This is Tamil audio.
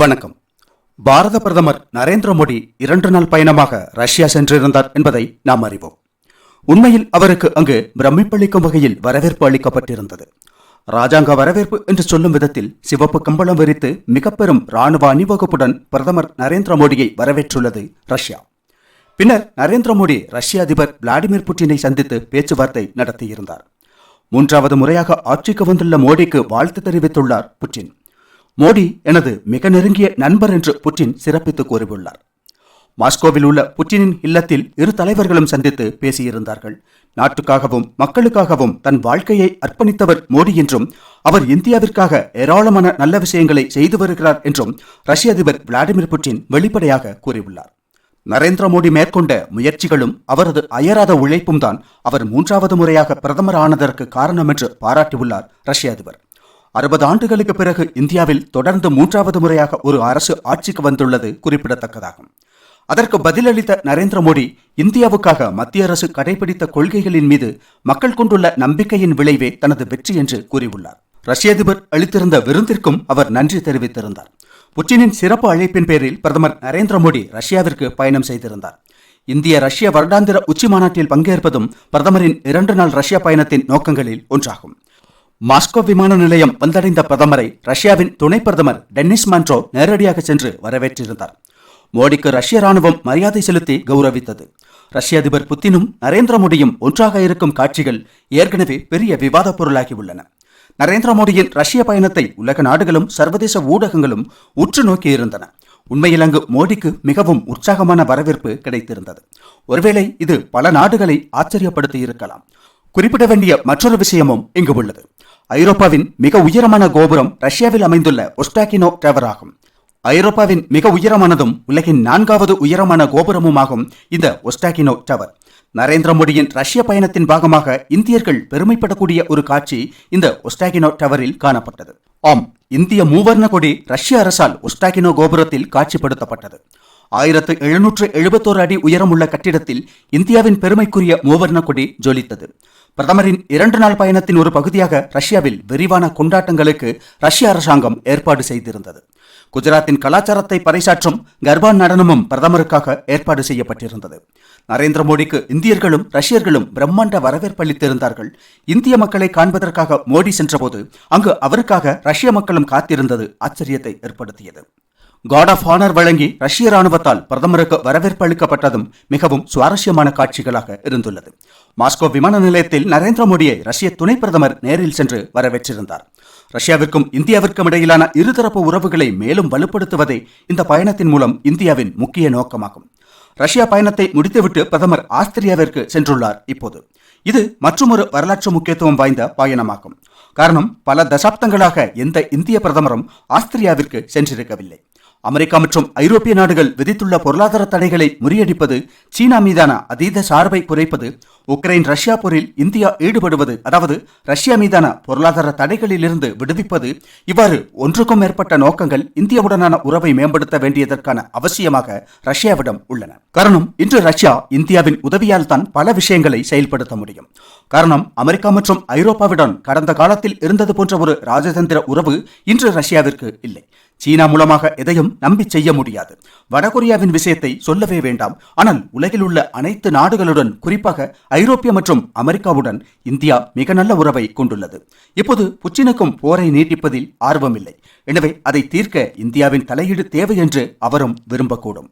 வணக்கம். பாரத பிரதமர் நரேந்திர மோடி இரண்டு நாள் பயணமாக ரஷ்யா சென்றிருந்தார் என்பதை நாம் அறிவோம். உண்மையில் அவருக்கு அங்கு பிரமிப்பளிக்கும் வகையில் வரவேற்பு அளிக்கப்பட்டிருந்தது. ராஜாங்க வரவேற்பு என்று சொல்லும் விதத்தில் சிவப்பு கம்பளம் விரித்து மிக பெரும் ராணுவ அணிவகுப்புடன் பிரதமர் நரேந்திர மோடியை வரவேற்றுள்ளது ரஷ்யா. பின்னர் நரேந்திர மோடி ரஷ்ய அதிபர் விளாடிமிர் புட்டினை சந்தித்து பேச்சுவார்த்தை நடத்தியிருந்தார். மூன்றாவது முறையாக ஆட்சிக்கு வந்துள்ள மோடிக்கு வாழ்த்து தெரிவித்துள்ளார் புட்டின். மோடி எனது மிக நெருங்கிய நண்பர் என்று புட்டின் சிறப்பித்து கூறியுள்ளார். மாஸ்கோவில் உள்ள புட்டினின் இல்லத்தில் இரு தலைவர்களும் சந்தித்து பேசியிருந்தார்கள். நாட்டுக்காகவும் மக்களுக்காகவும் தன் வாழ்க்கையை அர்ப்பணித்தவர் மோடி என்றும் அவர் இந்தியாவிற்காக ஏராளமான நல்ல விஷயங்களை செய்து வருகிறார் என்றும் ரஷ்ய அதிபர் விளாடிமிர் புட்டின் வெளிப்படையாக கூறியுள்ளார். நரேந்திர மோடி மேற்கொண்ட முயற்சிகளும் அவரது அயராத உழைப்பும் தான் அவர் மூன்றாவது முறையாக பிரதமர் ஆனதற்கு காரணம் என்று பாராட்டியுள்ளார் ரஷ்ய அதிபர். அறுபது ஆண்டுகளுக்கு பிறகு இந்தியாவில் தொடர்ந்து மூன்றாவது முறையாக ஒரு அரசு ஆட்சிக்கு வந்துள்ளது குறிப்பிடத்தக்கதாகும். அதற்கு பதிலளித்த நரேந்திர மோடி இந்தியாவுக்காக மத்திய அரசு கடைபிடித்த கொள்கைகளின் மீது மக்கள் கொண்டுள்ள நம்பிக்கையின் விளைவே தனது வெற்றி என்று கூறியுள்ளார். ரஷ்ய அதிபர் அளித்திருந்த விருந்திற்கும் அவர் நன்றி தெரிவித்திருந்தார். புட்டினின் சிறப்பு அழைப்பின் பேரில் பிரதமர் நரேந்திர மோடி ரஷ்யாவிற்கு பயணம் செய்திருந்தார். இந்திய ரஷ்ய வருடாந்திர உச்சி மாநாட்டில் பங்கேற்பதும் பிரதமரின் இரண்டு நாள் ரஷ்ய பயணத்தின் நோக்கங்களில் ஒன்றாகும். மாஸ்கோ விமான நிலையம் வந்தடைந்த பிரதமரை ரஷ்யாவின் துணை பிரதமர் டென்னிஸ் மான்ட்ரோ நேரடியாக சென்று வரவேற்றிருந்தார். மோடிக்கு ரஷ்ய ராணுவம் மரியாதை செலுத்தி கௌரவித்தது. ரஷ்ய அதிபர் புத்தினும் நரேந்திர மோடியும் ஒன்றாக இருக்கும் காட்சிகள் ஏற்கனவே பெரிய விவாதப் பொருளாகியுள்ளன நரேந்திர மோடியின் ரஷ்ய பயணத்தை உலக நாடுகளும் சர்வதேச ஊடகங்களும் உற்று நோக்கியிருந்தன உண்மையில் அங்கு மோடிக்கு மிகவும் உற்சாகமான வரவேற்பு கிடைத்திருந்தது. ஒருவேளை இது பல நாடுகளை ஆச்சரியப்படுத்தி இருக்கலாம். குறிப்பிட வேண்டிய மற்றொரு விஷயமும் இங்கு உள்ளது. ஐரோப்பாவின் மிக உயரமான கோபுரம் ரஷ்யாவில் அமைந்துள்ள ஒஸ்டாகினோ டவர் ஆகும் ஐரோப்பாவின் மிக உயரமானதும் உலகின் நான்காவது உயரமான கோபுரமுமாகும் இந்த ஒஸ்டாகினோ டவர். நரேந்திர மோடியின் ரஷ்ய பயணத்தின் பாகமாக இந்தியர்கள் பெருமைப்படக்கூடிய ஒரு காட்சி இந்த ஒஸ்டாகினோ டவரில் காணப்பட்டது. ஆம் இந்திய மூவர்ண கொடி ரஷ்ய அரசால் ஒஸ்டாகினோ கோபுரத்தில் காட்சிப்படுத்தப்பட்டது. ஆயிரத்து எழுநூற்று எழுபத்தோரு அடி உயரமுள்ள கட்டிடத்தில் இந்தியாவின் பெருமைக்குரிய மூவர்ண கொடி ஜொலித்தது. பிரதமரின் இரண்டு நாள் பயணத்தின் ஒரு பகுதியாக ரஷ்யாவில் விரிவான கொண்டாட்டங்களுக்கு ரஷ்ய அரசாங்கம் ஏற்பாடு செய்திருந்தது. குஜராத்தின் கலாச்சாரத்தை பறைசாற்றும் கர்பான் நடனமும் பிரதமருக்காக ஏற்பாடு செய்யப்பட்டிருந்தது. நரேந்திர மோடிக்கு இந்தியர்களும் ரஷ்யர்களும் பிரம்மாண்ட வரவேற்பளித்திருந்தார்கள் இந்திய மக்களை காண்பதற்காக மோடி சென்றபோது அங்கு அவருக்காக ரஷ்ய மக்களும் காத்திருந்தது ஆச்சரியத்தை ஏற்படுத்தியது. காட் ஆஃப் ஹானர் வழங்கி ரஷ்ய ராணுவத்தால் பிரதமருக்கு வரவேற்பு அளிக்கப்பட்டதும் மிகவும் சுவாரஸ்யமான காட்சிகளாக இருந்துள்ளது. மாஸ்கோ விமான நிலையத்தில் நரேந்திர மோடியை ரஷ்ய துணை பிரதமர் நேரில் சென்று வரவேற்றிருந்தார். ரஷ்யாவிற்கும் இந்தியாவிற்கும் இடையிலான இருதரப்பு உறவுகளை மேலும் வலுப்படுத்துவதே இந்த பயணத்தின் மூலம் இந்தியாவின் முக்கிய நோக்கமாகும். ரஷ்யா பயணத்தை முடித்துவிட்டு பிரதமர் ஆஸ்திரியாவிற்கு சென்றுள்ளார் இப்போது. இது மற்றொரு வரலாற்று முக்கியத்துவம் வாய்ந்த பயணமாகும். காரணம் பல தசாப்தங்களாக எந்த இந்திய பிரதமரும் ஆஸ்திரியாவிற்கு சென்றிருக்கவில்லை. அமெரிக்கா மற்றும் ஐரோப்பிய நாடுகள் விதித்துள்ள பொருளாதார தடைகளை முறியடிப்பது சீனா மீதான அதீத சார்பை குறைப்பது உக்ரைன் ரஷ்யா போரில் இந்தியா ஈடுபடுவது அதாவது ரஷ்யா மீதான பொருளாதார தடைகளிலிருந்து விடுவிப்பது இவ்வாறு ஒன்றுக்கும் மேற்பட்ட நோக்கங்கள் இந்தியாவுடனான உறவை மேம்படுத்த வேண்டியதற்கான அவசியமாக ரஷ்யாவிடம் உள்ளன. காரணம் இன்று ரஷ்யா இந்தியாவின் உதவியால் தான் பல விஷயங்களை செயல்படுத்த முடியும். காரணம் அமெரிக்கா மற்றும் ஐரோப்பாவுடன் கடந்த காலத்தில் இருந்தது போன்ற ஒரு ராஜதந்திர உறவு இன்று ரஷ்யாவிற்கு இல்லை. சீனா மூலமாக எதையும் நம்பி செய்ய முடியாது. வடகொரியாவின் விஷயத்தை சொல்லவே வேண்டாம். ஆனால் உலகில் உள்ள அனைத்து நாடுகளுடன் குறிப்பாக ஐரோப்பிய மற்றும் அமெரிக்காவுடன் இந்தியா மிக நல்ல உறவை கொண்டுள்ளது. இப்போது புச்சினுக்கும் போரை நீட்டிப்பதில் ஆர்வமில்லை. எனவே அதை தீர்க்க இந்தியாவின் தலையீடு தேவை என்று அவரும் விரும்பக்கூடும்.